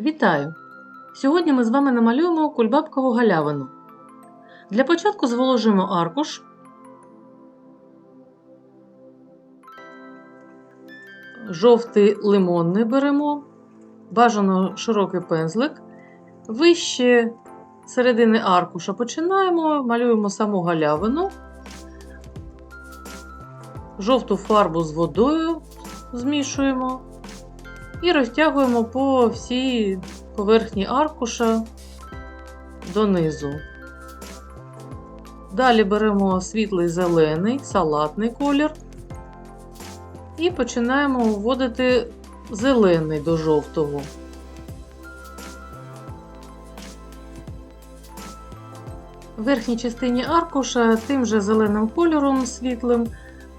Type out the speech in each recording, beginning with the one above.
Вітаю! Сьогодні ми з вами намалюємо кульбабкову галявину. Для початку зволожимо аркуш. Жовтий лимонний беремо, бажано широкий пензлик. Вище середини аркуша починаємо, малюємо саму галявину, жовту фарбу з водою змішуємо і розтягуємо по всій поверхні аркуша донизу. Далі беремо світлий зелений, салатний колір і починаємо вводити зелений до жовтого. В верхній частині аркуша тим же зеленим кольором світлим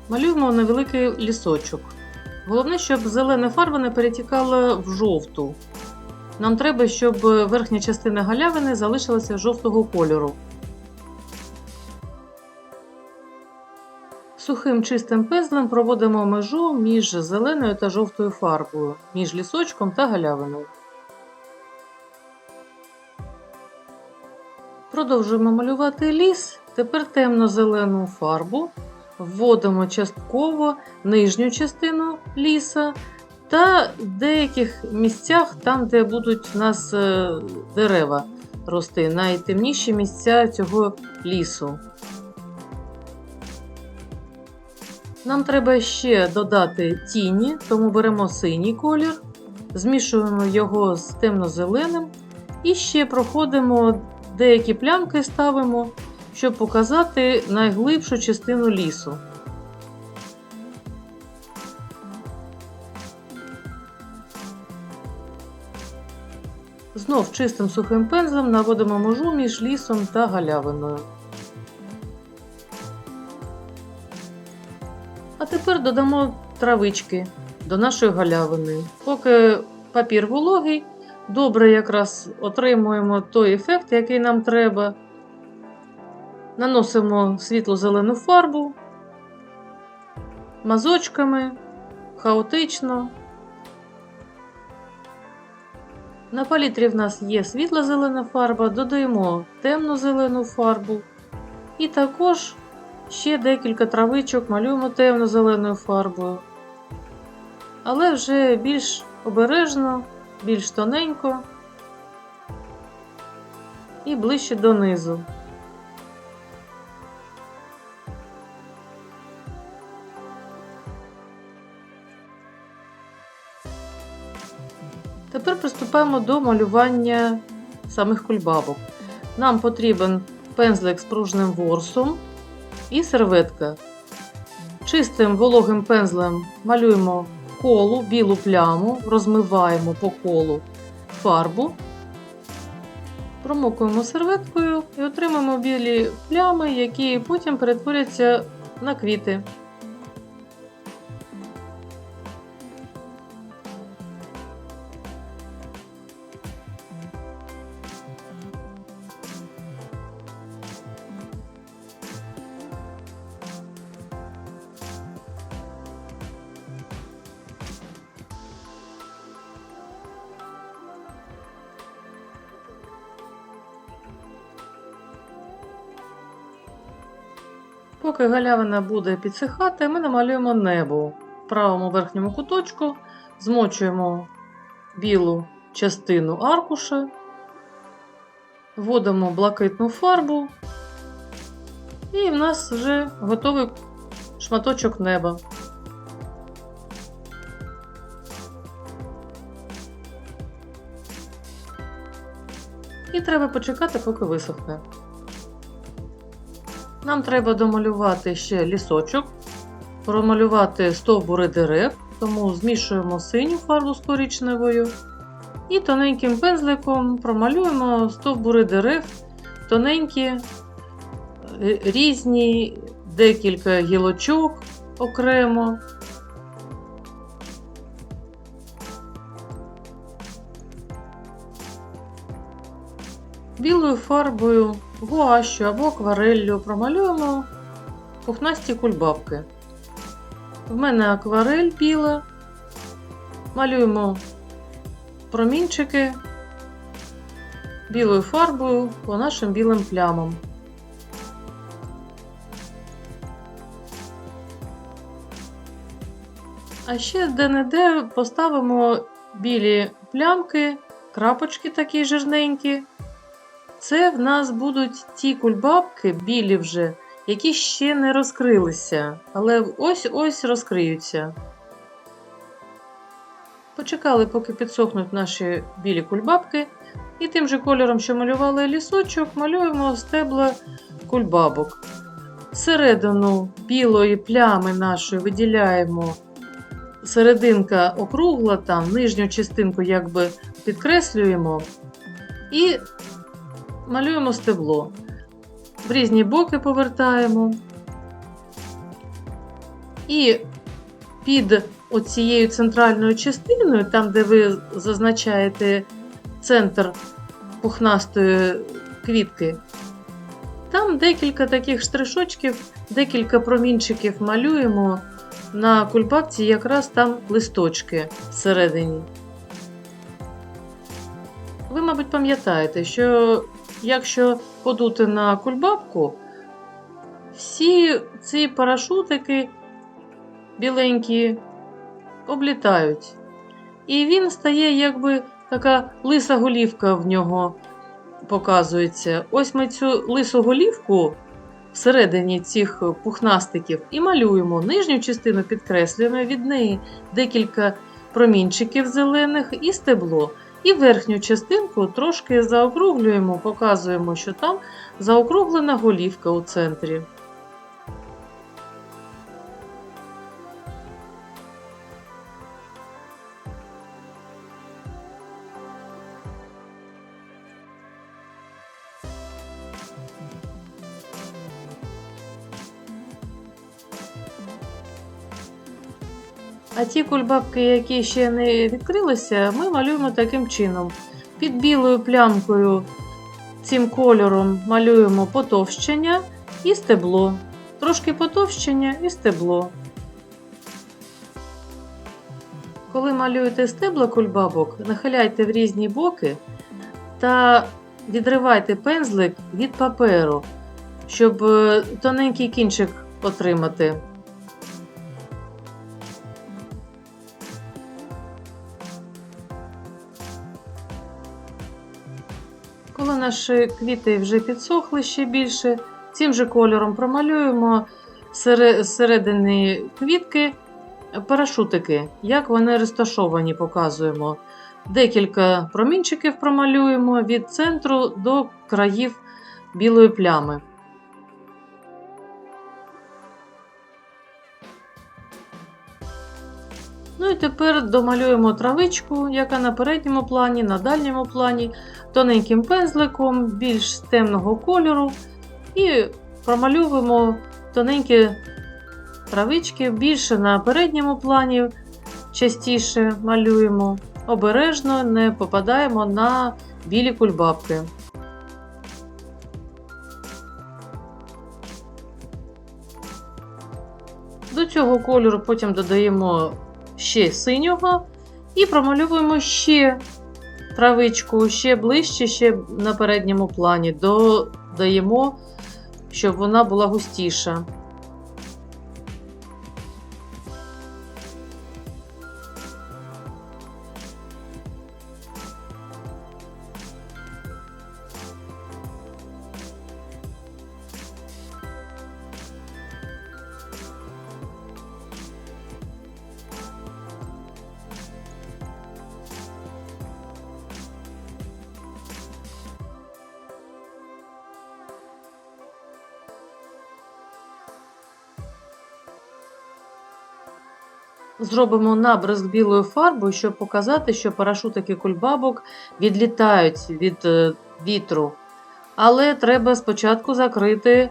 малюємо невеликий лісочок. Головне, щоб зелена фарба не перетікала в жовту. Нам треба, щоб верхня частина галявини залишилася жовтого кольору. Сухим чистим пензлем проводимо межу між зеленою та жовтою фарбою, між лісочком та галявиною. Продовжуємо малювати ліс. Тепер темно-зелену фарбу вводимо частково нижню частину ліса та в деяких місцях, там, де будуть у нас е, дерева рости, найтемніші місця цього лісу. Нам треба ще додати тіні, тому беремо синій колір, змішуємо його з темно-зеленим і ще проходимо деякі плямки ставимо щоб показати найглибшу частину лісу. Знов чистим сухим пензлем наводимо межу між лісом та галявиною. А тепер додамо травички до нашої галявини. Поки папір вологий, добре якраз отримуємо той ефект, який нам треба. Наносимо світло-зелену фарбу мазочками, хаотично. На палітрі в нас є світло-зелена фарба, додаємо темно-зелену фарбу. І також ще декілька травичок малюємо темно-зеленою фарбою. Але вже більш обережно, більш тоненько і ближче донизу. Тепер приступаємо до малювання самих кульбабок. Нам потрібен пензлик з пружним ворсом і серветка. Чистим вологим пензлем малюємо колу, білу пляму, розмиваємо по колу фарбу, промокуємо серветкою і отримаємо білі плями, які потім перетворяться на квіти. Поки галявина буде підсихати, ми намалюємо небо. В правому верхньому куточку змочуємо білу частину аркуша, вводимо блакитну фарбу, і в нас вже готовий шматочок неба. І треба почекати, поки висохне. Нам треба домалювати ще лісочок, промалювати стовбури дерев, тому змішуємо синю фарбу з коричневою. І тоненьким пензликом промалюємо стовбури дерев, тоненькі, е, різні, декілька гілочок окремо. Білою фарбою гуашю або аквареллю промалюємо пухнасті кульбабки. В мене акварель біла. Малюємо промінчики білою фарбою по нашим білим плямам. А ще де-не-де поставимо білі плямки, крапочки такі жирненькі. Це в нас будуть ті кульбабки, білі вже, які ще не розкрилися, але ось-ось розкриються. Почекали, поки підсохнуть наші білі кульбабки, і тим же кольором, що малювали лісочок, малюємо стебла кульбабок. Середину білої плями нашої виділяємо серединка округла, там нижню частинку якби підкреслюємо і малюємо стебло. В різні боки повертаємо. І під оцією центральною частиною, там, де ви зазначаєте центр пухнастої квітки, там декілька таких штришочків, декілька промінчиків малюємо на кульбабці, якраз там листочки всередині. Ви, мабуть, пам'ятаєте, що якщо подути на кульбабку, всі ці парашутики біленькі облітають. І він стає, якби така лиса голівка в нього показується. Ось ми цю лису голівку всередині цих пухнастиків і малюємо нижню частину, підкреслюємо від неї декілька промінчиків зелених і стебло. І верхню частинку трошки заокруглюємо, показуємо, що там заокруглена голівка у центрі. А ті кульбабки, які ще не відкрилися, ми малюємо таким чином. Під білою плямкою цим кольором малюємо потовщення і стебло. Трошки потовщення і стебло. Коли малюєте стебла кульбабок, нахиляйте в різні боки та відривайте пензлик від паперу, щоб е, тоненький кінчик отримати. Коли наші квіти вже підсохли ще більше, цим же кольором промалюємо сере- зсередини квітки парашутики, як вони розташовані, показуємо. Декілька промінчиків промалюємо від центру до країв білої плями. Ну і тепер домалюємо травичку, яка на передньому плані, на дальньому плані, тоненьким пензликом, більш темного кольору. І промальовуємо тоненькі травички, більше на передньому плані, частіше малюємо. Обережно не попадаємо на білі кульбабки. До цього кольору потім додаємо ще синього і промальовуємо ще травичку, ще ближче, ще на передньому плані. Додаємо, щоб вона була густіша. Зробимо набризк білою фарбою, щоб показати, що парашутики кульбабок відлітають від е, вітру. Але треба спочатку закрити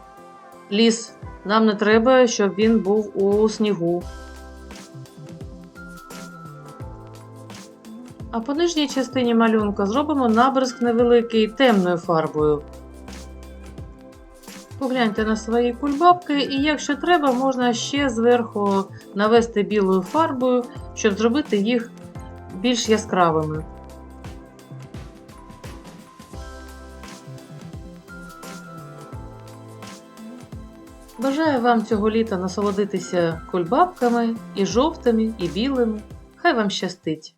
ліс. Нам не треба, щоб він був у снігу. А по нижній частині малюнка зробимо набризк невеликий темною фарбою. Погляньте на свої кульбабки, і якщо треба, можна ще зверху навести білою фарбою, щоб зробити їх більш яскравими. Бажаю вам цього літа насолодитися кульбабками і жовтими, і білими. Хай вам щастить!